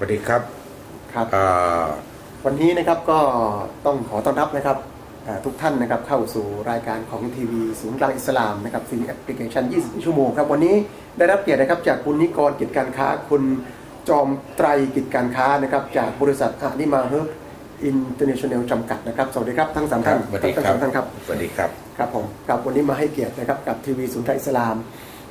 วัสดีครับครับเอ่อวันนี้นะครับก็ต้องขอต้อนรับนะครับอ่าทุกท่านนะครับเข้าสู่รายการของทีวีศูนย์กลางอิสลามนะครับฟรีแอปพลิเคชัน20ชั่วโมงครับวันนี้ได้รับเกียรตินะครับจากคุณนิกรกิจการค้าคุณจอมไตรกิจการค้านะครับจากบริษัทอานิมาเฮิร์บอินเตอร์เนชั่นแนลจำกัดนะครับสวัสดีครับทั้งสามท่านสวัสดีทั้งครัสาบมท่านครับ สวัสดีครับ ครับผมครับวันนี้มาให้เกียรตินะครับกับทีวีศูนย์ไทยอิสลาม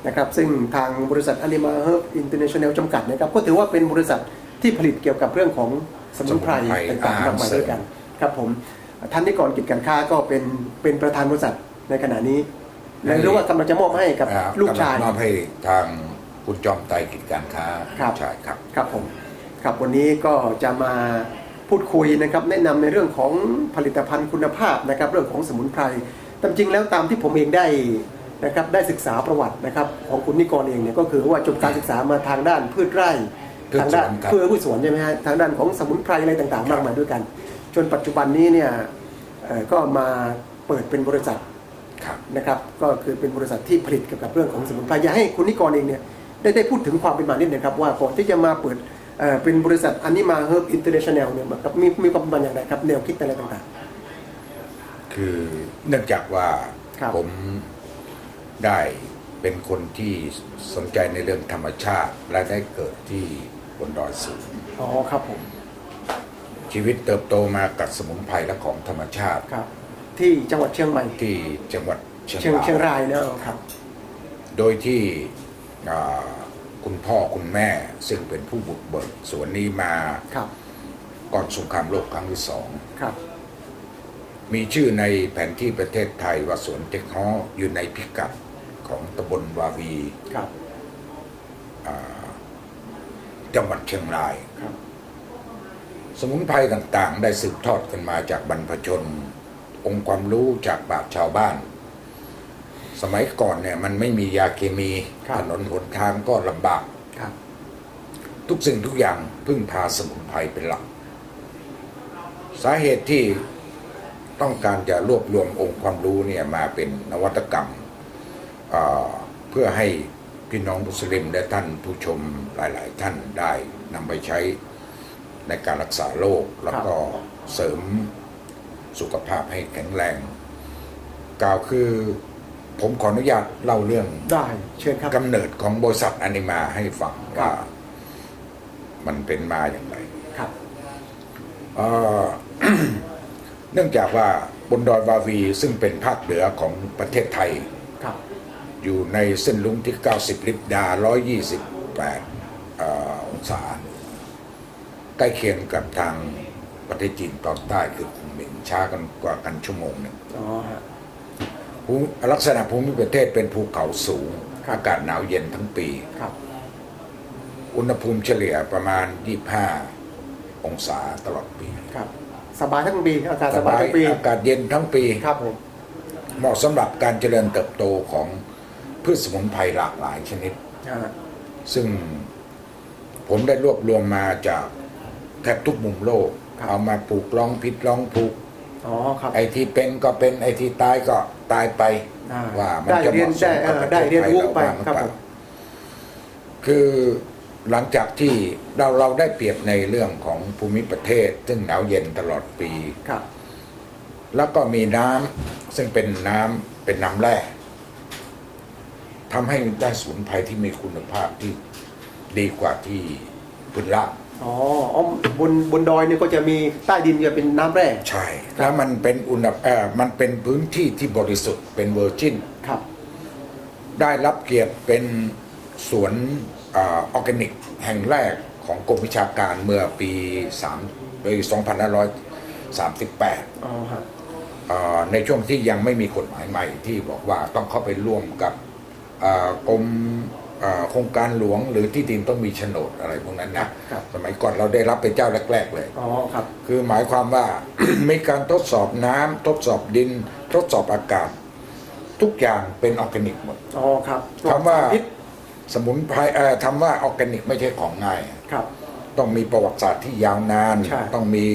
นะครับซึ่งทางบริษัทอนิมาเฮิร์บอินเตอร์เนชั่นแนลจำกัดนะครับก็ถือว่าเป็นบริษัท ที่ผลิตเกี่ยวกับเรื่องของสมุนไพรสมุนไพรต่างๆอาหารมากมายเสริมด้วยกันครับผมท่านนิกรกิจการค้าก็เป็นเป็นประธานบริษัทในขณะนี้และรู้ว่ากำลังจะมอบให้กับอ่าลูกชายำลังมอบให้ทางคุณจอมไตรกิจการค้าครับใช่ครับครับผมครับวันนี้ก็จะมาพูดคุยนะครับแนะนำในเรื่องของผลิตภัณฑ์คุณภาพนะครับเรื่องของสมุนไพรตามจริงแล้วตามที่ผมเองได้นะครับได้ศึกษาประวัตินะครับของคุณนิกรเองเนี่ยก็คือว่าจบการศึกษามาทางด้านพืชไร่พืช ทางด้านสวนครับเพื่อพืชสวนใช่ไหมฮะทางด้านของสมุนไพรอะไรต่างๆ มากมายด้วยกัน จนปัจจุบันนี้เนี่ยเอ่อก็มาเปิดเป็นบริษัทครับนะครับก็คือเป็นบริษัทที่ผลิตเกี่ยวกับเรื่องของสมุนไพรอยากให้คุณนิกรเองเนี่ยได้ได้พูดถึงความเป็นมานิดหนึงครับว่าก่อนที่จะมาเปิดเอ่อเป็นบริษัทอันนี้มาเฮิร์บอินเตอร์เนชั่นแนลเนี่ยมันกับมีมีความเป็นมาอย่างไรครับแนวคิดอะไรต่างคือเนื่องจากว่าครับผมได้เป็นคนที่สนใจในเรื่องธรรมชาติ และได้เกิดที่ บนดอยสูงๆอ๋อครับผม ชีวิตเติบโตมากับสมุนไพรและของธรรมชาติ ครับ ที่จังหวัดเชียงใหม่ที่จังหวัดเชียงเชียงรายเชียงรายนะครับ โดยที่อ่าคุณพ่อคุณแม่ซึ่งเป็นผู้บุกเบิกสวนนี้มาครับ ก่อนสงครามโลกครั้งที่สอง ครับ มีชื่อในแผนที่ประเทศไทยว่าสวนเจ๊กฮ้ออยู่ในพิกัดของตำบลวาวีครับ จังหวัดเชียงรายครับ สมุนไพรต่างๆ ได้สืบทอดกันมาจากบรรพชน องค์ความรู้จากปราชญ์ชาวบ้าน สมัยก่อนเนี่ย มันไม่มียาเคมีครับถนนหนทางก็ลำบากครับทุกสิ่งทุกอย่างพึ่งพาสมุนไพรเป็นหลัก สาเหตุที่ต้องการจะรวบรวมองค์ความรู้เนี่ยมาเป็นนวัตกรรมเอ่อเพื่อให้ พี่น้องมุสลิมและท่านผู้ชมหลาย ๆ ท่านได้นำไปใช้ในการรักษาโรคแล้วก็เสริมสุขภาพให้แข็งแรง กล่าวคือผมขออนุญาตเล่าเรื่องได้เชิญครับกำเนิดของบริษัทอนิมาให้ฟังครับว่ามันเป็นมาอย่างไรครับเอ่อเนื่องจากว่าบนดอยวาวีซึ่งเป็นภาคเหนือของประเทศไทยครับ อยู่ในเส้นลุงที่ 90 ลิบดา 128เอ่อองศา ใกล้เคียงกับทางประเทศจีนตอนใต้คือคุมเหมิงช้ากันกว่ากันชั่วโมงหนึ่งอ๋อฮะภูมิลักษณะภูมิประเทศเป็นภูเขาสูงครับอากาศหนาวเย็นทั้งปีครับอุณหภูมิเฉลี่ยประมาณ 25 องศาตลอดปีครับสบายทั้งปีอากาศสบายทั้งปีอากาศเย็นทั้งปีครับผมเหมาะสำหรับการเจริญเติบโตของ พืชสมุนไพรหลากหลายชนิดอ่าซึ่งผมได้รวบรวมมาจากแทบทุกมุมโลก เอามาปลูกลองผิดลองถูกอ๋อครับไอ้ที่เป็นก็เป็นไอ้ที่ตายก็ตายไปอ่าว่ามันได้จะเหเรียนมาะสได้มเอกับอประเทได้ศเรียนไทยรู้เราไปบ้างหรือครับเปผล่ามคือหลังจากที่เราเราได้เปรียบในเรื่องของภูมิประเทศ ซึ่งหนาวเย็นตลอดปีครับ แล้วก็มีน้ำซึ่งเป็นน้ำเป็นน้ำแร่ ทำให้ได้สมุนไพรที่มีคุณภาพที่ดีกว่าที่พื้นราบอ๋ออ๋อบนบนดอยเนี่ยก็จะมีใต้ดินจะเป็นน้ำแร่ ใช่ แล้วมันเป็นอุณหเอ่อมันเป็นพื้นที่ที่บริสุทธิ์เป็นเวอร์จินครับ ได้รับเกียรติเป็นสวนเออร์แกนิกแห่งแรกของกรมวิชาการเมื่อปี3ปี2538 อ๋อฮะ เอ่อในช่วงที่ยังไม่มีกฎหมายใหม่ที่บอกว่าต้องเข้าไปร่วมกับเอ่อ กรมเอ่อโครงการหลวงหรือที่ดินต้องมีโฉนดอะไรพวกนั้นนะครับสมัยก่อนเราได้รับเป็นเจ้าแรก ๆ เลยอ๋อครับ คือหมายความว่ามีการทดสอบน้ำทดสอบดิน ทดสอบอากาศ ทุกอย่างเป็นออร์แกนิกหมดอ๋อครับคำว่าพิษสมุนไพรเอ่อทำว่าออร์แกนิกไม่ใช่ของง่ายครับ ต้องมีประวัติศาสตร์ที่ยาวนานใช่ต้องมี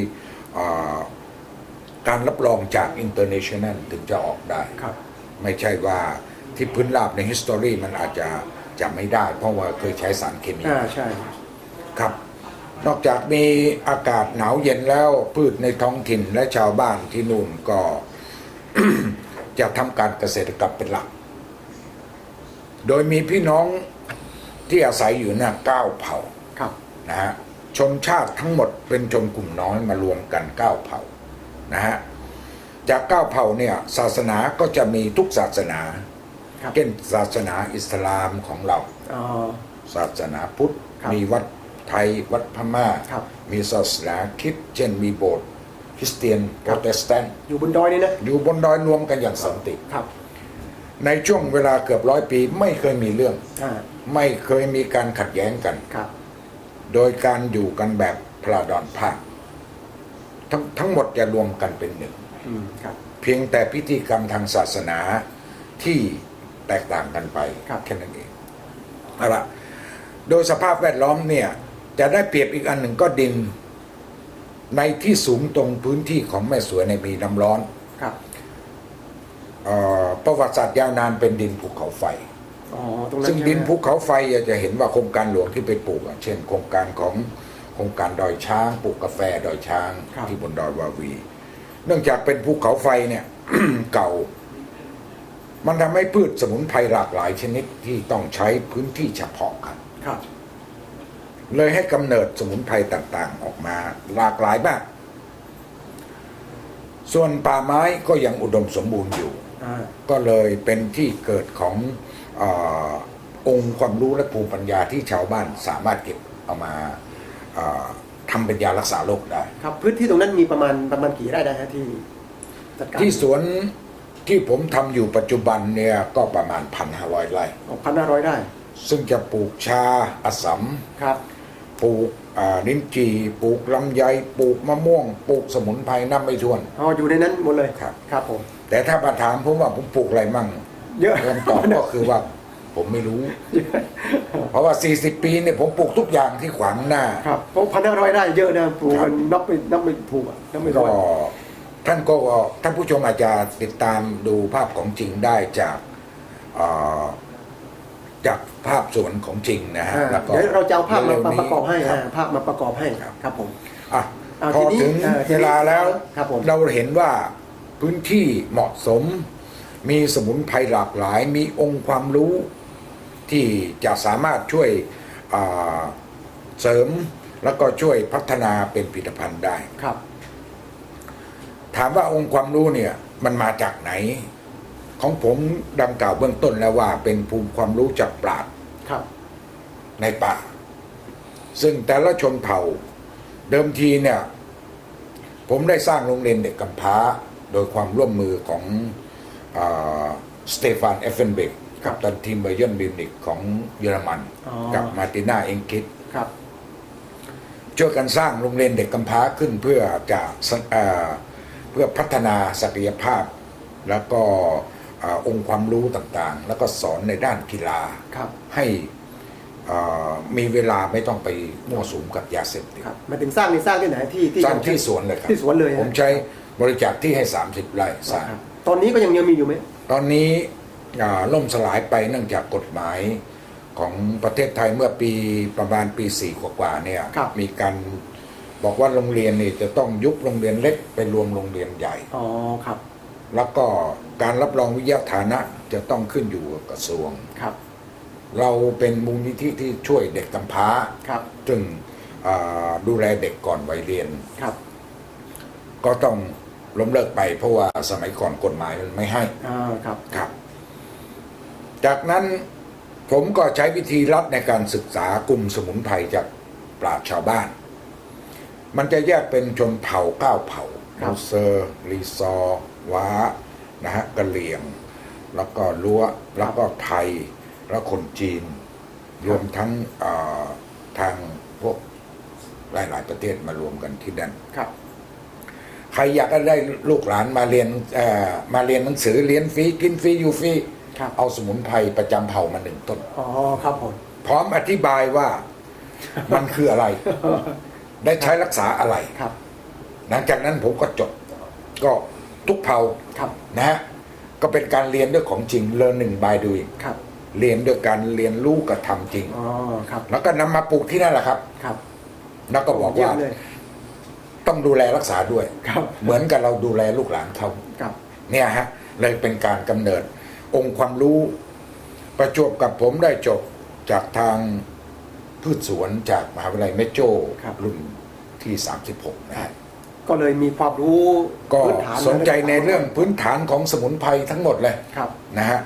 เอ่อการรับรองจาก international ถึงจะออกได้ครับ ไม่ใช่ว่า ที่พื้นราบใน history มันอาจจะจะไม่ได้ เพราะว่าเคยใช้สารเคมี อ่าใช่ ครับ นอกจากมีอากาศหนาวเย็นแล้วพืชในท้องถิ่นและชาวบ้านที่นู่นก็ จะทำการเกษตรกรรมเป็นหลัก โดยมีพี่น้องที่อาศัยอยู่น่ะเก้าเผ่าครับ นะฮะชนชาติทั้งหมดเป็นชนกลุ่มน้อยมารวมกันเก้าเผ่านะฮะจากเก้าเผ่าเนี่ยศาสนาก็จะมีทุกศาสนา ครับ เช่นศาสนาอิสลามของเรา อ๋อ ศาสนาพุทธ ครับมีวัดไทยวัดพม่า ครับ มีศาสนาคริดเช่นมีโบสถ์คริสเตียนโปรเตสแตนต์อยู่บนดอยนี่นะ อยู่บนดอยรวมกันอย่างสันติ ครับ ในช่วงเวลาเกือบร้อยปีไม่เคยมีเรื่อง อ่า ไม่เคยมีการขัดแย้งกัน ครับ โดยการอยู่กันแบบพระดอนภาคทั้งทั้งหมดจะรวมกันเป็นหนึ่ง อืม ครับ เพียงแต่พิธีกรรมทางศาสนาที่ แตกต่างกันไปครับแค่นั้นเองเอาละโดยสภาพแวดล้อมเนี่ย จะได้เปรียบอีกอันหนึ่งก็ดิน ในที่สูงตรงพื้นที่ของแม่สวยในยมีน้ำร้อนครับเออประวัติศาสตร์ยาวนานเป็นดินภูเขาไฟอ๋อตรงนั้นซึ่งใช่ไหมดินภูเขาไฟจะเห็นว่าโครงการหลวงที่ไปปลูกอะเช่น โครงการของโครงการดอยช้างปลูกกาแฟดอยช้าง ที่บนดอยวาวี เนื่องจากเป็นภูเขาไฟเนี่ย เก่า มันทำให้พืชสมุนไพรหลากหลายชนิดที่ต้องใช้พื้นที่เฉพาะกัน ครับ เลยให้กำเนิดสมุนไพรต่างๆ ออกมาหลากหลายมาก ส่วนป่าไม้ก็ยังอุดมสมบูรณ์อยู่ อ่าก็เลยเป็นที่เกิดของเออองค์ความรู้และภูมิปัญญาที่ชาวบ้านสามารถเก็บเอามาเอ่อทำเป็นยารักษาโรคได้ ครับพื้นที่ตรงนั้นมีประมาณประมาณกี่ไร่ได้ฮะที่จัดการที่สวน ที่ผมทำอยู่ปัจจุบันเนี่ยก็ประมาณพันห้าร้อยไร่ พันห้าร้อยได้ซึ่งจะปลูกชาอสสัมครับ ปลูกอ่าลิ้นจี่ปลูกลำไยปลูกมะม่วง ปลูกสมุนไพรน้ำไม่ท้วนอ๋ออยู่ในนั้นหมดเลยครับ ครับผม แต่ถ้ามาถามผมว่าผมปลูกอะไรมั่งเยอะคำตอบก็คือว่า ผมไม่รู้ เพราะว่า 40 ปีเนี่ยผมปลูกทุกอย่างที่ขวางหน้า ครับเพราะพันห้าร้อยได้เยอะนะปลูกกันนับไม่นับไม่ถูกอะนับไม่ก็ถ้วน ท่านก็ท่านผู้ชมอาจจะติดตามดูภาพของจริงได้จากเอ่อจากภาพสวนของจริงนะฮะอ่าแล้วก็เดี๋ยวเราจะเอาภาพมาเร็วๆมานี้ประกอบให้ครัอ่าภาพมาประกอบให้ครับครับผมอะเอาพอทีนี้ถึงเอ่อทีเวนี้ลาแล้วครับผมเราเห็นว่าพื้นที่เหมาะสม มีสมุนไพรหลากหลาย มีองค์ความรู้ที่จะสามารถช่วยอ่าเสริมแล้วก็ช่วยพัฒนาเป็นผลิตภัณฑ์ได้ครับ ถามว่าองค์ความรู้เนี่ยมันมาจากไหน ของผมดังกล่าวเบื้องต้นแล้วว่าเป็นภูมิความรู้จากปราชญ์ครับ ในป่า ซึ่งแต่ละชนเผ่า เดิมทีเนี่ย ผมได้สร้างโรงเรียนเด็กกำพร้า โดยความร่วมมือของสเตฟานเอฟเฟนเบกกับตันทีมเบย์ยนบิวนิกของเยอรมันอ๋อกับมาร์ติน่าเองคิดครับช่วยกันสร้างโรงเรียนเด็กกำพร้าขึ้นเพื่อจะสเอ่อเพื่อพัฒนาศักยภาพ แล้วก็เอ่อองค์ความรู้ต่างๆ แล้วก็สอนในด้านกีฬาครับให้เอ่อมีเวลาไม่ต้องไปมั่วสุมกับยาเสพติดครับหมายถึงสร้างนี่สร้างที่ไหนที่ที่สร้างที่สวนเลยครับที่สวนเลยฮะผมใช้บริจาคที่ให้ 30ไร่สร้างครับตอนนี้ก็ยังยังมีอยู่ไหมตอนนี้อ่าล่มสลายไปเนื่องจากกฎหมายของประเทศไทยเมื่อปีประมาณปีสี่กว่าๆเนี่ยครับมีการ บอกว่าโรงเรียนนี่จะต้องยุบโรงเรียนเล็กไปรวมโรงเรียนใหญ่ อ๋อครับ แล้วก็การรับรองวิทยาฐานะจะต้องขึ้นอยู่กับกระทรวง ครับ เราเป็นมูลนิธิที่ช่วยเด็กกำพร้าครับซึ่งอ่าดูแลเด็กก่อนวัยเรียน ครับก็ต้องล้มเลิกไปเพราะว่าสมัยก่อนกฎหมายมันไม่ให้ อ่าครับครับ จากนั้นผมก็ใช้วิธีลัดในการศึกษากลุ่มสมุนไพรจากปราชญ์ชาวบ้าน มันจะแยกเป็นชนเผ่าเก้าเผ่าครับมูเซอร์รีซอร์ว้านะฮะกะเหลี่ยง แล้วก็ลัวแล้วก็ไทย แล้วคนจีน รวมทั้งเอ่อทางพวกหลาย ๆ ประเทศมารวมกันที่นั่นครับใครอยากจะได้ลูกหลานมาเรียนเอ่อมาเรียนหนังสือเรียนฟรีกินฟรีอยู่ฟรีครับเอาสมุนไพรประจำเผ่ามาหนึ่งต้นอ๋อครับผมพร้อมอธิบายว่ามันคืออะไร ได้ใช้รักษาอะไรครับ หลังจากนั้นผมก็จบ ก็ทุกเผ่าครับนะฮะก็เป็นการเรียนด้วยของจริง learning by doing ครับ เรียนด้วยการเรียนรู้กระทำจริง อ๋อครับ แล้วก็นำมาปลูกที่นั่นแหละครับ ครับ แล้วก็บอกว่าเยี่ยมเลย ต้องดูแลรักษาด้วย ครับ เหมือนกับเราดูแลลูกหลานเขา ครับ เนี่ยฮะเลยเป็นการกำเนิดองค์ความรู้ประจวบกับผมได้จบจากทางพืชสวนจากมหาวิทยาลัยเมโจครับ รุ่น ที่ 36นะฮะก็เลยมีความรู้ก็พื้นฐานสนใจในเรื่องพื้นฐานของสมุนไพรทั้งหมดเลยครับนะฮะ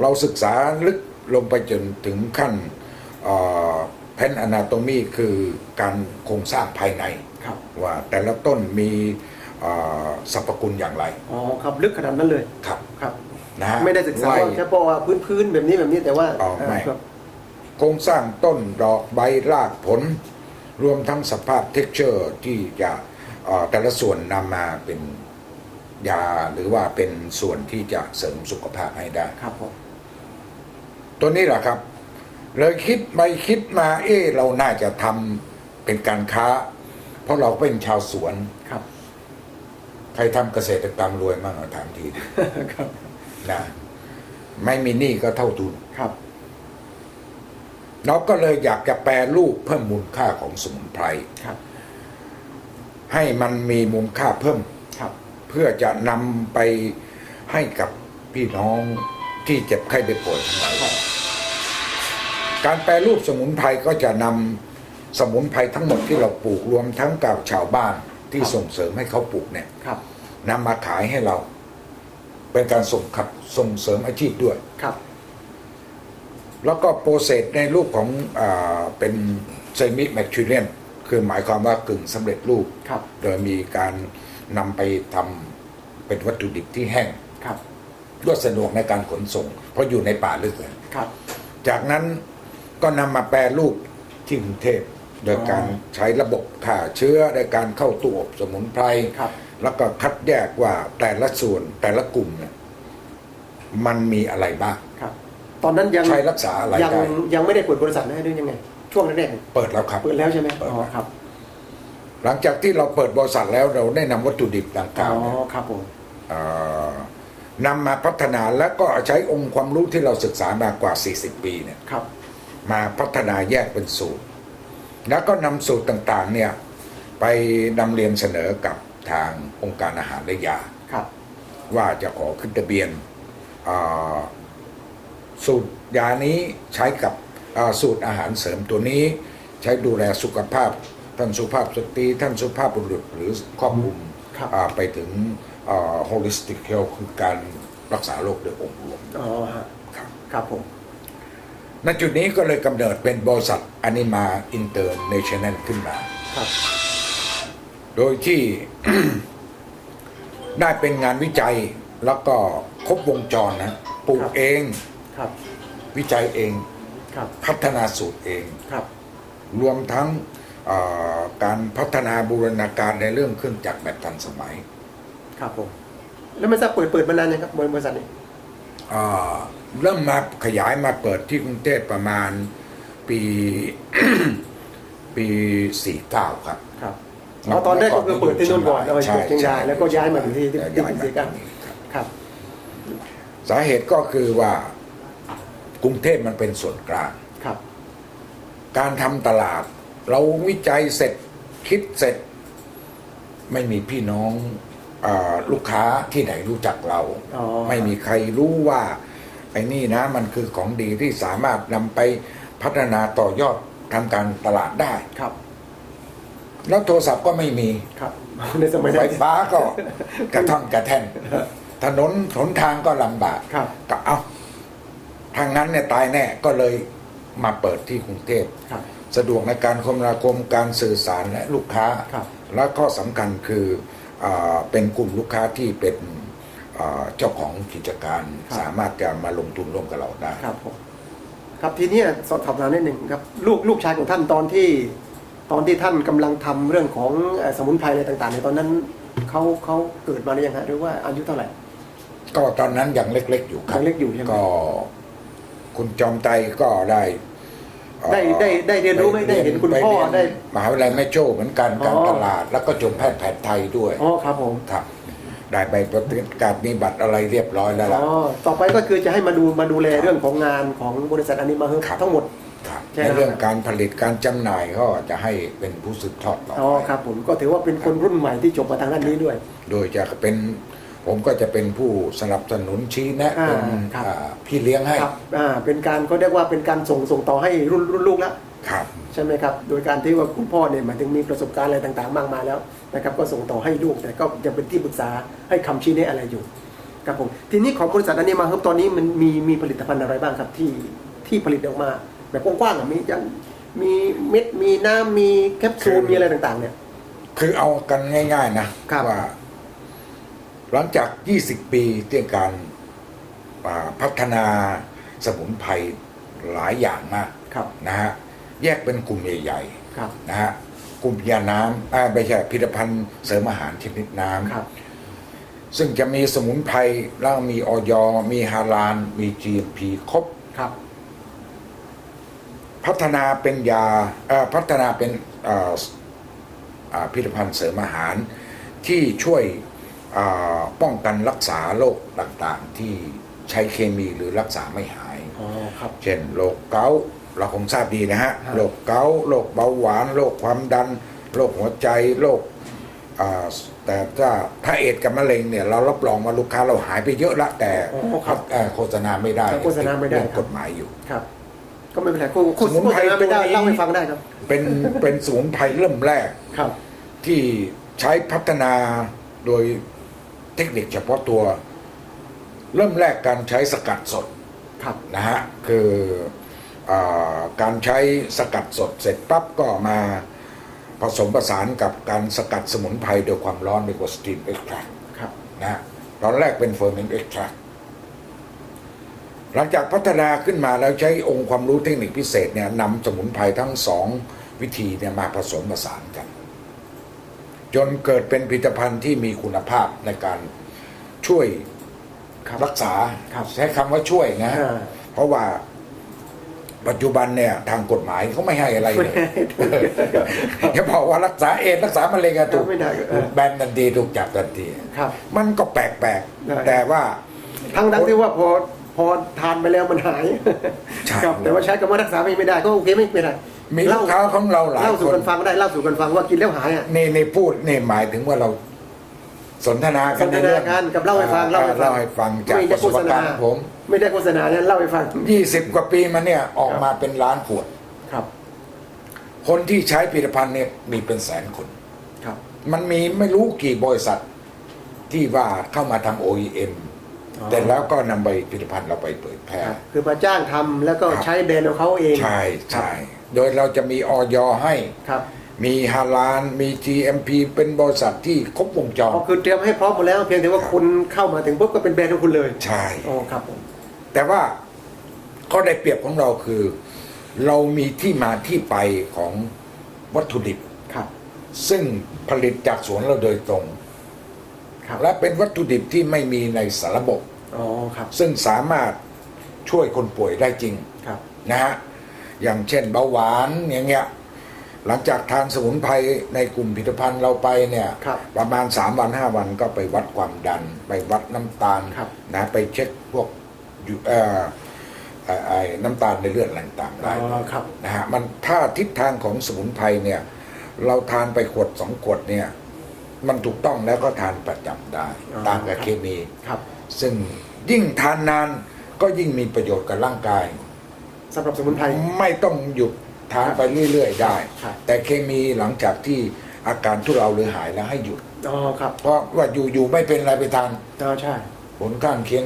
เราศึกษาลึกลงไปจนถึงขั้นแพนอนาโตมีคือการโครงสร้างภายในครับว่าแต่ละต้นมีเอ่อสรรพคุณอย่างไรอ๋อครับลึกขนาดนั้นเลยครับครับนะฮะไม่ได้ศึกษาไล่ว่าแค่บอกว่าพื้นพื้นๆแบบนี้แบบนี้แต่ว่าอ๋อไม่ครับโครงสร้างต้นดอกใบรากผล รวมทั้งสภาพเท็กเจอร์ที่จะเอ่อแต่ละส่วนนำมาเป็นยาหรือว่าเป็นส่วนที่จะเสริมสุขภาพให้ได้ครับผมตัวนี้แหละครับ เลยคิดไปคิดมาเอ๊ะเราน่าจะทำเป็นการค้า เพราะเราเป็นชาวสวนครับ ใครทำเกษตรกรรมรวยมากเอาถามทีดิครับนะไม่มีหนี้ก็เท่าทุนครับ เราก็เลยอยากจะแปรรูปเพิ่มมูลค่าของสมุนไพรครับ ให้มันมีมูลค่าเพิ่มครับ เพื่อจะนำไปให้กับพี่น้องที่เจ็บไข้ได้ป่วยทั้งหลายครับการแปรรูปสมุนไพรก็จะนำสมุนไพรทั้งหมดที่เราปลูกรวมทั้งกับชาวบ้านที่ส่งเสริมให้เขาปลูกเนี่ยครับนำมาขายให้เรา เป็นการส่งขับส่งเสริมอาชีพด้วยครับ แล้วก็โปรเซสในรูปของอาเป็นเซมิแมคชูเรียนคือหมายความว่ากึ่งสำเร็จรูปครับโดยมีการนำไปทำเป็นวัตถุดิบที่แห้งครับรวดสะดวกในการขนส่ง เพราะอยู่ในป่าลึกเลยครับจากนั้นก็นำมาแปรรูปที่กรุงเทพโดยการใช้ระบบฆ่าเชื้อโดยการเข้าตู้อบสมุนไพรครับแล้วก็คัดแยกว่าแต่ละส่วนแต่ละกลุ่มเนี่ยมันมีอะไรบ้างครับ ตอนนั้นยังใช้รักษาอะไรยังได้ยังไม่ได้เปิดบริษัทนะหรือยังไง ช่วงแรกเปิดแล้วครับ ๆเปิดแล้วใช่ไหมเปิด อ๋อแล้วครับหลังจากที่เราเปิดบริษัทแล้วเราได้นำวัตถุดิบดังกอ๋ล่าอวเนี่ยครับผมเอ่อนำมาพัฒนาแล้วก็ใช้องค์ความรู้ที่เราศึกษามากว่า 40 ปีเนี่ย ครับ มาพัฒนาแยกเป็นสูตร แล้วก็นำสูตรต่างๆเนี่ยไปนำเรียนเสนอกับทางองค์การอาหารและยา ครับ ว่าจะขอขึ้นทะเบียนอ่า สูตรยานี้ใช้กับอ่าสูตรอาหารเสริมตัวนี้ ใช้ดูแลสุขภาพท่านสุภาพสตรีท่านสุภาพบุรุษหรือครอบคลุมครับอ่าไปถึง holistic health คือการรักษาโรคโดยองค์รวมอ๋อฮะครับครับผมณจุดนี้ก็เลยกำเนิดเป็นบริษัทอนิมาอินเตอร์เนชั่นแนลขึ้นมาครับ โดยที่ได้เป็นงานวิจัยแล้วก็ครบวงจรนะปลูกครับเอง ครับวิจัยเองครับพัฒนาสูตรเองครับรวมทั้งเอ่อการพัฒนาบูรณาการในเรื่องเครื่องจักรแบบทันสมัย ครับผมแล้วไม่ทราบเปิดเปิดมานานยังครับบริษัทนี้อ่าเริ่มมาขยายมาเปิดที่กรุงเทพประมาณปีปี49ครับครับอ๋อตอนแรกก็คือเปิดที่นู่นก่อนแล้วไปใช่เชียงรายใช่แล้วก็ย้ายมาอยู่ที่ที่แล้วที่ย้ายศรีมากันที่นี่ครับครับ สาเหตุก็คือว่า กรุงเทพมันเป็นส่วนกลาง ครับ การทำตลาด เราวิจัยเสร็จคิดเสร็จ ไม่มีพี่น้องอาลูกค้าที่ไหนรู้จักเรา อ๋อ ไม่มีใครรู้ว่า ไอ้นี่นะมันคือของดีที่สามารถนำไปพัฒนาต่อยอดทำการตลาดได้ ครับ แล้วโทรศัพท์ก็ไม่มีครับ ในสมัยไฟนั้น ฟ้าก็กระท่อนกระแท่นถนนหนทางก็ลำบากครับ ก็เอา ทางนั้นเนี่ยตายแน่ก็เลยมาเปิดที่กรุงเทพครับสะดวกในการคมนาคมการสื่อสารและลูกค้า ครับ และข้อสำคัญคืออาเป็นกลุ่มลูกค้าที่เป็นอ่าเจ้าของกิจการครับ สามารถจะมาลงทุนร่วมกับเราได้ ครับผมครับทีเนี้ยสอบถามนิดหนึ่งครับลูกลูกชายของท่านตอนที่ ตอนที่ท่านกำลังทำเรื่องของเอ่อสมุนไพรอะไรต่างๆในตอนนั้นเขาเขาเกิดมาหรือยังฮะหรือว่าอายุเท่าไหร่ ก็ตอนนั้นยังเล็กๆอยู่ครับยังเล็กอยู่ใช่ไหมก็ คุณจอมใจก็ได้เอ่อได้ได้ได้เรียนรู้ไหมได้เห็นคุณพ่อปเรียนได้มหาวิทยาลัยแม่โจ้เหมือนกันอ๋อการตลาด แล้วก็จบแพทย์แผนไทยด้วยอ๋อครับผมครับได้ใบประกาศมีบัตรอะไรเรียบร้อยแล้วอ๋ล่ะอต่อไปก็คือจะให้มาดูมาดูแลเรื่องของงานของบริษัทอนิมาเฮิร์ครับทั้งหมดครับใช่ในครับเรื่องการผลิตการจำหน่ายก็จะให้เป็นผู้สืบทอดต่ออ๋อไปครับผมก็ถือว่าเป็นคนรุ่นใหม่ที่จบมาทางด้านนี้ด้วย โดยจะเป็น ผมก็จะเป็นผู้สนับสนุนชี้แนะอ่าเป็นครับ อ่าพี่เลี้ยงให้ครับอ่าเป็นการเขาเรียกว่าเป็นการส่งส่งต่อให้รุ่นรุ่นลูกแล้ว ครับ ใช่ไหมครับ โดยการที่ว่าคุณพ่อเนี่ยหมายถึงมีประสบการณ์อะไรต่างๆ มากมายแล้วนะครับก็ส่งต่อให้ลูกแต่ก็ยังเป็นที่ปรึกษาให้คำชี้แนะอะไรอยู่ครับผมทีนี้ของบริษัทอันนี้มาครับตอนนี้มันมีมีผลิตภัณฑ์อะไรบ้างครับที่ที่ผลิตออกมา แบบกว้างๆอะมียังมีเม็ดมีน้ำมีแคปซูลมีอะไรต่างๆเนี่ย คือเอากันง่าย ๆนะครับ ว่า หลังจาก 20 ปีที่การอ่าพัฒนาสมุนไพรหลายอย่างมากครับนะฮะแยกเป็นกลุ่มใหญ่ครับๆนะฮะกลุ่มยาน้ำอ่าไม่ใช่ผลิตภัณฑ์เสริมอาหารชนิดน้ำครับซึ่งจะมีสมุนไพรแล้วมีออยมีฮาลาน มี GMP ครบครับ พัฒนาเป็นยาเอ่อพัฒนาเป็นเอ่ออ่าผลิตภัณฑ์เสริมอาหารที่ช่วยอ่า ป้องกันรักษาโรคต่างๆ ที่ใช้เคมีหรือรักษาไม่หายอ๋อครับเช่นโรคเกาต์เราคงทราบดีนะฮะครับโรคเกาต์โรคเบาหวานโรคความดันโรคหัวใจโรคอ่าแต่ถ้าถ้าเอดส์กับมะเร็งเนี่ยเรารับรองว่าลูกค้าเราหายไปเยอะละแต่อ๋อครับเอ่อโฆษณาไม่ได้โฆษณาไม่ได้เรื่องครับกฎหมายอยู่ครับก็ไม่เป็นไรคุณคุณสมุนไพรโฆษณาไม่ได้ตัวนี้เล่าให้ฟังได้ครับ เป็นเป็นสมุนไพรเริ่มแรกครับ ที่ใช้พัฒนาโดย เทคนิคเฉพาะตัว เริ่มแรกการใช้สกัดสดครับนะฮะคืออาการใช้สกัดสดเสร็จปั๊บก็มาผสมผสานกับการสกัดสมุนไพรโดยความร้อนเรียกว่าสตีมเอ็ก a c t ครับนะฮะตอนแรกเป็นเฟอร์เมนต์เอ็ก a c t หลังจากพัฒนาขึ้นมาแล้วใช้องค์ความรู้เทคนิคพิเศษเนี่ยนำสมุนไพรทั้งสองวิธีเนี่ยมาผสมผสานกัน จนเกิดเป็นผลิตภัณฑ์ที่มีคุณภาพในการช่วยครับรักษาครับใช้คำว่าช่วยนะ อ่า เพราะว่าปัจจุบันเนี่ยทางกฎหมายเขาไม่ให้อะไรเลยจะบอกว่ารักษาเอดส์รักษามะเร็งอะถูกไม่ได้เออ แบนทันทีถูกจับทันที ครับ มันก็แปลกได้ ๆ แต่ว่า ทั้งนั้นที่ว่าพอพอทานไปแล้วมันหายใช่ ครับแต่ว่าใช้คำว่ารักษาไม่ได้ก็โอเคไม่เป็นไร มีลูกค้าของเราหลายเล่าสู่คนกันฟังได้เล่าสู่กันฟังว่ากินแล้วหายอะ นี่นี่พูดนี่หมายถึงว่าเราสนทนากันในเรื่องสนทนากันกับเล่าให้ฟังเล่าให้ฟัง เล่าให้ฟังจากไม่ปได้ระสโฆบษกาณารณ์ของผมไม่ได้โฆษณาเนี่ยเล่าให้ฟัง ยี่สิบกว่าปีมาเนี่ยออกมาเป็นล้านขวด ครับคนที่ใช้ผลิตภัณฑ์เนี่ยมีเป็นแสนคน ครับ มันมีไม่รู้กี่บริษัทที่ว่าเข้ามาทำ OEM อ๋อ แต่แล้วก็นำใบผลิตภัณฑ์เราไปเผยแพร่ ครับคือมาจ้างทำแล้วก็ครับ ใช้แบรนด์ของเขาเองใช่ใช่ โดยเราจะมีออยให้ครับ มีฮาลานมี GMP เป็นบริษัทที่ครบวงจร ก็คือเตรียมให้พร้อมหมดแล้ว เพียงแต่ว่าครับคุณเข้ามาถึงปุ๊บก็เป็นแบรนด์ของคุณเลยใช่อ๋อครับผมแต่ว่าข้อได้เปรียบของเราคือ เรามีที่มาที่ไปของวัตถุดิบ ครับ ซึ่งผลิตจากสวนเราโดยตรง ครับและเป็นวัตถุดิบที่ไม่มีในสารระบบอ๋อครับซึ่งสามารถช่วยคนป่วยได้จริงครับ นะฮะ อย่างเช่นเบาหวานอย่างเงี้ยหลังจากทานสมุนไพรในกลุ่มผลิตภัณฑ์เราไปเนี่ยครับประมาณ 3 วัน 5 วันก็ไปวัดความดัน ไปวัดน้ำตาลครับนะไปเช็คพวกอยู่เอ่อเอ่อไอ้น้ำตาลในเลือดอะไรต่างๆอ๋ได้อครับนะฮะมันถ้าทิศทางของสมุนไพรเนี่ย เราทานไปขวดสองขวดเนี่ย มันถูกต้องแล้วก็ทานประจำได้อ๋อต่างกับครับเคมีครับ ซึ่งยิ่งทานนานก็ยิ่งมีประโยชน์กับร่างกาย สำหรับสมุนไพร ไม่ต้องหยุดทานไปเรื่อย ๆ ได้ ครับ แต่เคมีหลังจากที่อาการทุเลาหรือหายแล้วให้หยุด อ๋อครับเพราะว่าอยู่ ๆ ไม่เป็นอะไรไปทานอ๋อใช่ผลข้างเคียง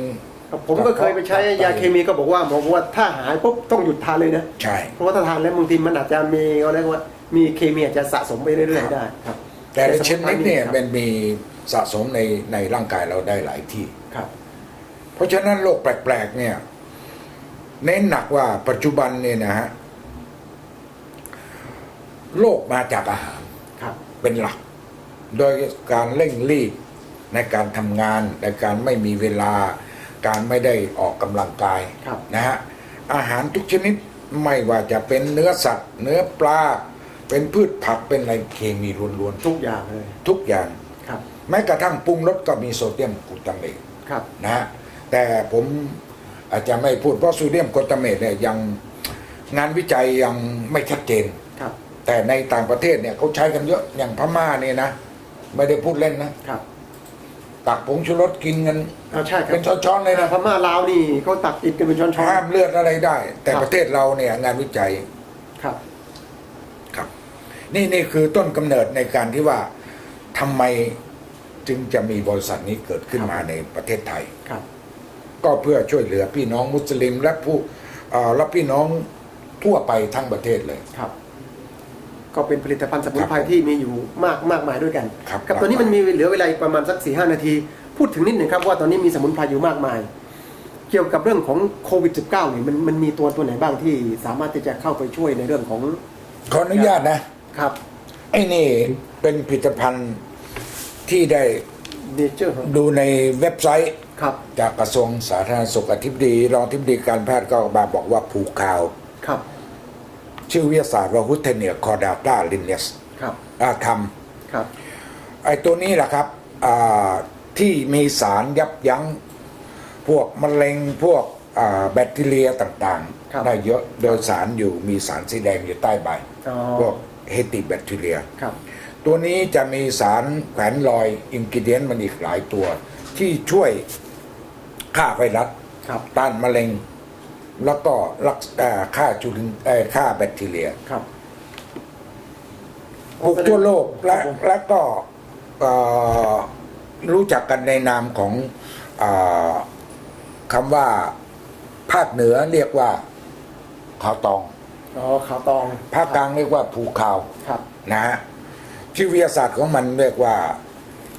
ผมก็เคยไปใช้ยาเคมีก็บอกว่าหมอบอกว่าถ้าหายปุ๊บต้องหยุดทานเลยนะ ใช่ เพราะว่าถ้าทานแล้วบางทีมันอาจจะมีเขาเรียกว่ามีเคมีอาจจะสะสมไปเรื่อยๆได้ครับแต่ในชนิดเนี่ยครับมันมีสะสมในในร่างกายเราได้หลายที่ ครับ เพราะฉะนั้นโรคแปลกๆเนี่ย เน้นหนักว่าปัจจุบันเนี่ยนะฮะโรคมาจากอาหารครับ เป็นหลัก โดยการเร่งรีบในการทำงานในการไม่มีเวลา การไม่ได้ออกกำลังกายครับนะฮะอาหารทุกชนิดไม่ว่าจะเป็นเนื้อสัตว์ เนื้อปลาเป็นพืชผักเป็นอะไรเคมีล้วนทุกอย่างเลยๆทุกอย่างครับ แม้กระทั่งปรุงรสก็มีโซเดียมกลูตาเมตครับนะฮะแต่ผม อาจจะไม่พูดเพราะโซเดียมกลูตาเมตเนี่ยยังงานวิจัยยังไม่ชัดเจน ครับ แต่ในต่างประเทศเนี่ยเขาใช้กันเยอะอย่างพม่าเนี่ยนะไม่ได้พูดเล่นนะครับตักผงชูรสกินกันเอาใช่ครัเป็นช้อนๆเลยนะพม่าลาวนี่เขาตักติดกันเป็นช้อนห้ามเลือดอะไรได้ แต่ครับประเทศเราเนี่ยงานวิจัยๆครับ ครับ นี่นี่คือต้นกำเนิดในการที่ว่าทำไมจึงจะมีบริษัทนี้เกิดขึ้นครับมาในประเทศไทย ครับ ก็เพื่อช่วยเหลือพี่น้องมุสลิม และผู้เอ่อและพี่น้องทั่วไปทั้งประเทศเลย ครับ ก็เป็นผลิตภัณฑ์สมุนไพรครับผมที่มีอยู่มากมากมายด้วยกันครับตอนนี้มันมีเหลือเวลาอีกประมาณสักสี่ห้านาที พูดถึงนิดหนึ่งครับว่าตอนนี้มีสมุนไพรอยู่มากมาย เกี่ยวกับเรื่องของโควิด -19 เนี่ยมันมันมีตัวตัวไหนบ้างที่สามารถที่จะเข้าไปช่วยในเรื่องของขออนุญาตนะครับ ไอ้นี่เป็นผลิตภัณฑ์ที่ได้ เนเจอร์ดูในเว็บไซต์ครับ จากกระทรวงสาธารณสุขอธิบดีรองอธิบดีการแพทย์ก็มาบอกว่าผูกข่าว ครับ ชื่อวิทยาศาสตร์ว่าฮุเทเนียคอร์ดาตาลินเนสครับอาทครับำไอ้ตัวนี้แหละครับอ่าที่มีสารยับยั้ง พวกมะเร็งพวกอ่าแบคทีเรียต่างครับๆได้เยอะโดยสารอยู่มีสารสีแดงอยู่ใต้ใบอ๋อพวกเฮติแบคทีเรียครับ ตัวนี้จะมีสารแขวนลอยอินกิเดียนมันอีกหลายตัว ที่ช่วยฆ่าไวรัสครับ ต้านมะเร็ง แล้วก็รักเอ่อฆ่าจุลินเอ่อฆ่าแบคทีเรีย ครับ ปลูกทั่วโลกและและก็เอ่อรู้จักกันในนามของอาคำว่าภาคเหนือเรียกว่าขาวตอง อ๋อขาวตองภาคกลางเรียกว่าภูขาวครับ นะฮะ ชื่อวิทยาศาสตร์ของมันเรียกว่า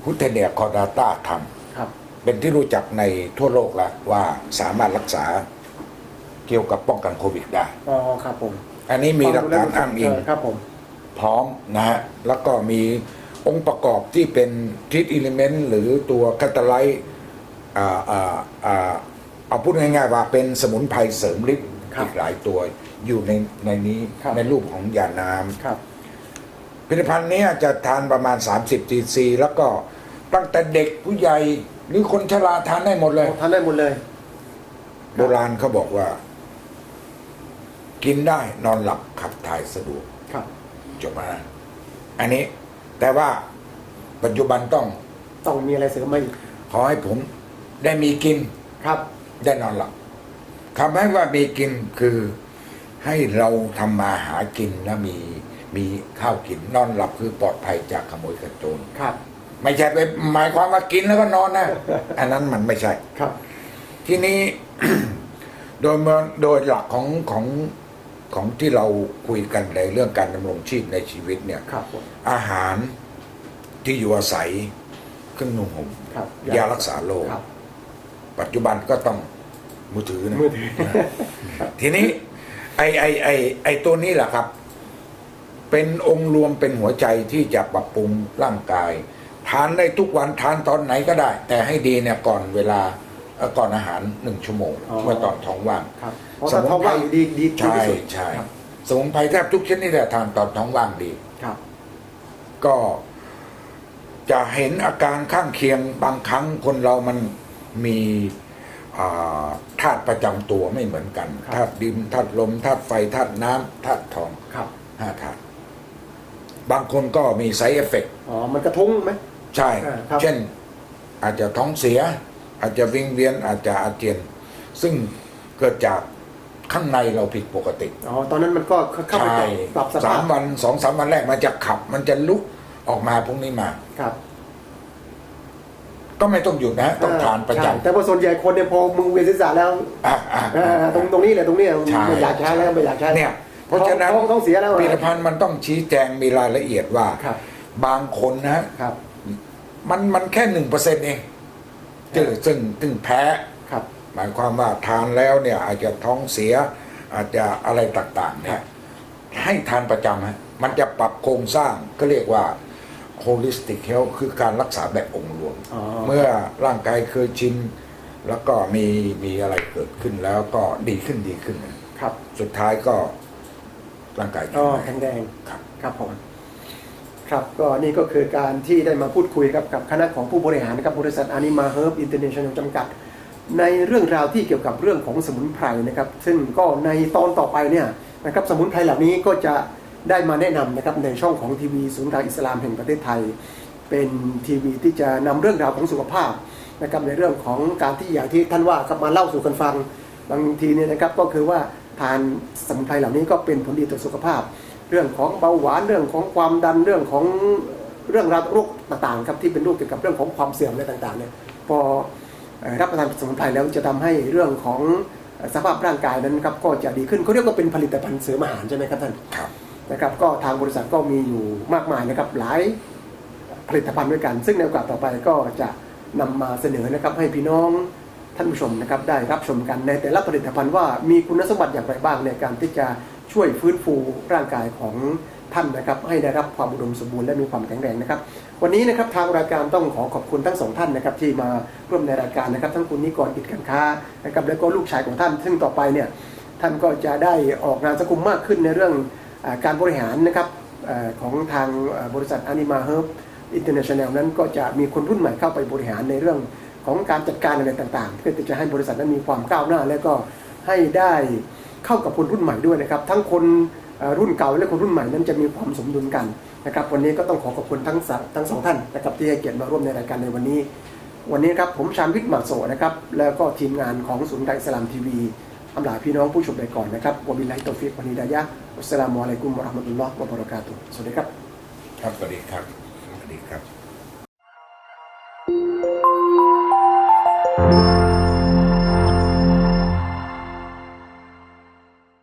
ฮุเทเนียคอร์ดาตาทำครับเป็นที่รู้จักในทั่วโลกแล้วว่าสามารถรักษาเกี่ยวกับป้องกันโควิดได้ อ๋อครับผมอันนี้มีหลักฐานอ้างอิง เครับผม พร้อมนะฮะ แล้วก็มีองค์ประกอบที่เป็นทิศอิเลเมนต์หรือตัวคาตาไลท์อ่าอ่าอ่าเอาพูดง่ายๆว่าเป็นสมุนไพรเสริมฤทธิ์ครับอีกหลายตัวอยู่ในในนี้ครับ ในรูปของยาน้ำ ครับ ผลิตภัณฑ์เนี้จะทานประมาณ 30ซีซีแล้วก็ตั้งแต่เด็กผู้ใหญ่หรือคนชราทานได้หมดเลย ทานได้หมดเลย โบราณเขาบอกว่า กินได้นอนหลับขับถ่ายสะดวกครับ จบมานะอันนี้ แต่ว่าปัจจุบันต้องต้องมีอะไรเสริมมาอีกขอให้ผมได้มีกินครับ ได้นอนหลับคำให้ว่ามีกินคือให้เราทำมาหากินแล้วมี มีข้าวกินนอนหลับคือปลอดภัยจากขโมยกระโจรครับ ไม่ใช่ไปหมายความว่ากินแล้วก็นอนนะอันนั้นมันไม่ใช่ครับ ทีนี้โดยเมื่อโดยหลักของของของที่เราคุยกันในเรื่องการดำรงชีพในชีวิตเนี่ยครับผมอาหารที่อยู่อาศัยเครื่องนุ่งห่มครับยารักษาโรคครับปัจจุบันก็ต้องมือถือนะมือถือทีนี้ ไอไอไอไอตัวนี้แหละครับ เป็นองค์รวมเป็นหัวใจที่จะปรับปรุงร่างกาย ทานได้ทุกวันทานตอนไหนก็ได้ แต่ให้ดีเนี่ยก่อนเวลาเอ่อก่อนอาหารหนึ่งชั่วโมงอ๋อเมื่อตอนท้องว่างครับเพราะถ้าท้องว่างอยู่ดีดีดีใช่ที่สุดใช่ครับสมุนไพรแทบทุกชนิดเนี่ยทานตอนท้องว่างดีครับ ก็จะเห็นอาการข้างเคียงบางครั้งคนเรามันมีอ่าธาตุประจำตัวไม่เหมือนกันครับธาตุดินธาตุลมธาตุไฟธาตุน้ำธาตุทองครับห้าธาตุ บางคนก็มีไซเอฟเฟกอ๋อ มันกระทุ้งไหม ใช่ อ่าครับ เช่น อาจจะท้องเสีย อาจจะวิงเวียนอาจจะอาเจียน ซึ่งเกิดจากข้างในเราผิดปกติ อ๋อ ตอนนั้นมันก็เข้าไปใช่ปรับสสาภาพมวันสองสามวันแรกมันจะขับ มันจะลุกออกมาพวกนี้มา ครับก็ไม่ต้องหยุดนะ ต้องทานประใช่จำแต่ว่าส่วนใหญ่คนเนี่ยพอมึงเวียนศีรษะแล้วอะอะ อ่าตรงตรงนี้แหละตรงเนี้ยใช่ ไม่อยากใช้แล้วไม่อยากใช้เนี่ย เพราะฉะนั้นท้องท้องเสียแล้วผลิตภัณฑ์มันต้องชี้แจงมีรายละเอียดว่า ครับ บางคนนะครับ มันมันแค่หนึ่งเปอร์เซ็นต์เองซึ่งซึ่งซึ่งแพ้ ครับ หมายความว่าทานแล้วเนี่ย อาจจะท้องเสีย อาจจะอะไรต่างๆเนี่ยให้ทานประจำฮะมันจะปรับโครงสร้างก็เรียกว่า holistic health คือการรักษาแบบองค์รวม อ๋อ เมื่อร่างกายเคยชิน แล้วก็มีมีอะไรเกิดขึ้นแล้วก็ดีขึ้นดีขึ้น ครับ สุดท้ายก็ ร่างกายก็แข็แข็งงแรงแรงครับครับผมครับก็นี่ก็คือการที่ได้มาพูดคุยครับกับคณะของผู้บริหารนะครับบริษัทอานิมาเฮิร์บอินเตอร์เนชั่นแนลจำกัด ในเรื่องราวที่เกี่ยวกับเรื่องของสมุนไพรนะครับซึ่งก็ในตอนต่อไปเนี่ยนะครับสมุนไพรเหล่านี้ก็จะได้มาแนะนำนะครับในช่องของทีวีศูนย์กลางอิสลามแห่งประเทศไทย เป็นทีวีที่จะนำเรื่องราวของสุขภาพนะครับในเรื่องของการที่อย่างที่ท่านว่าครับมาเล่าสู่กันฟังบางทีเนี่ยนะครับก็คือว่า ทานสมุนไพรเหล่านี้ก็เป็นผลดีต่อสุขภาพ เรื่องของเบาหวานเรื่องของความดันเรื่องของเรื่องราวโรคต่างๆครับที่เป็นโรคเกี่ยวกับเรื่องของความเสื่อมอะไรต่างๆเนี่ยพอเอ่อรับประทานสมุนไพรแล้วจะทำให้เรื่องของเอ่อสภาพร่างกายนั้นครับก็จะดีขึ้นเขาเรียกว่าเป็นผลิตภัณฑ์เสริมอาหารใช่ไหมครับท่านครับนะครับก็ทางบริษัทก็มีอยู่มากมายนะครับหลายผลิตภัณฑ์ด้วยกัน ซึ่งในโอกาสต่อไปก็จะนำมาเสนอนะครับให้พี่น้อง ท่านผู้ชมนะครับได้รับชมกันในแต่ละผลิตภัณฑ์ว่ามีคุณสมบัติอย่างไรบ้างในการที่จะช่วยฟื้นฟูร่างกายของท่านนะครับให้ได้รับความอุดมสมบูรณ์และมีความแข็งแรงนะครับ วันนี้นะครับทางรายการต้องขอขอบคุณทั้งสองท่านนะครับที่มาร่วมในรายการนะครับ ทั้งคุณนิกรกิจการค้านะครับแล้วก็ลูกชายของท่าน ซึ่งต่อไปเนี่ยท่านก็จะได้ออกงานสังคมมากขึ้นในเรื่องอการบริหารนะครับอของทางเอ่อบริษัท Anima Herb International นั้นก็จะมีคนรุ่นใหม่เข้าไปบริหารในเรื่อง ของการจัดการอะไรต่างๆเพื่อที่จะให้บริษัทนั้นมีความก้าวหน้า และก็ให้ได้เข้ากับคนรุ่นใหม่ด้วยนะครับ ทั้งคนรุ่นเก่าและคนรุ่นใหม่นั้นจะมีความสมดุลกันนะครับ วันนี้ก็ต้องขอขอบคุณทั้งสามทั้งสองท่านนะครับที่ให้เกียรติมาร่วมในรายการในวันนี้ วันนี้ครับผมชามวิทย์หมาโสนะครับแล้วก็ทีมงานของศูนย์การอิสลามทีวีอำลาพี่น้องผู้ชมไปก่อนนะครับวบิลลาฮิตอฟิกวันนี้ดายะอัสสลามุอะลัยกุมวะราะห์มะตุลลอฮ์วะบะเราะกาตุฮ์สวัสดีครับ ครับสวัสดีครับสวัสดีครับ